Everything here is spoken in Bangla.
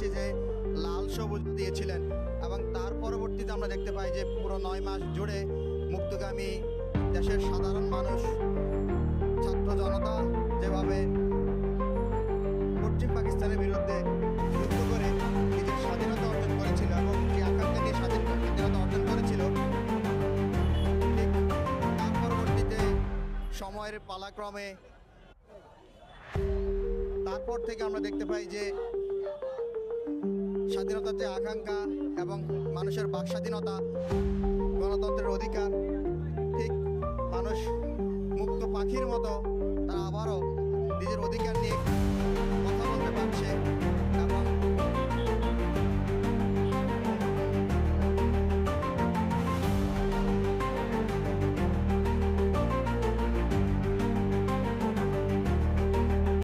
পাচ্ছি যে লাল সবুজ দিয়েছিলেন। এবং তার পরবর্তীতে আমরা দেখতে পাই যে পুরো নয় মাস জুড়ে মুক্তগামী দেশের সাধারণ মানুষ, ছাত্র জনতা যেভাবে পশ্চিম পাকিস্তানের বিরুদ্ধে যুদ্ধ করে নিজের স্বাধীনতা অর্জন করেছিল এবং যে আকাঙ্ক্ষা নিয়ে স্বাধীনতা অর্জন করেছিল তার পরবর্তীতে সময়ের পালাক্রমে তারপর থেকে আমরা দেখতে পাই যে স্বাধীনতার যে আকাঙ্ক্ষা এবং মানুষের বাক স্বাধীনতা গণতন্ত্রের অধিকার, ঠিক মানুষ মুক্ত পাখির মতো তারা আবারও নিজের অধিকার নিয়ে কথা বলতে পারছে।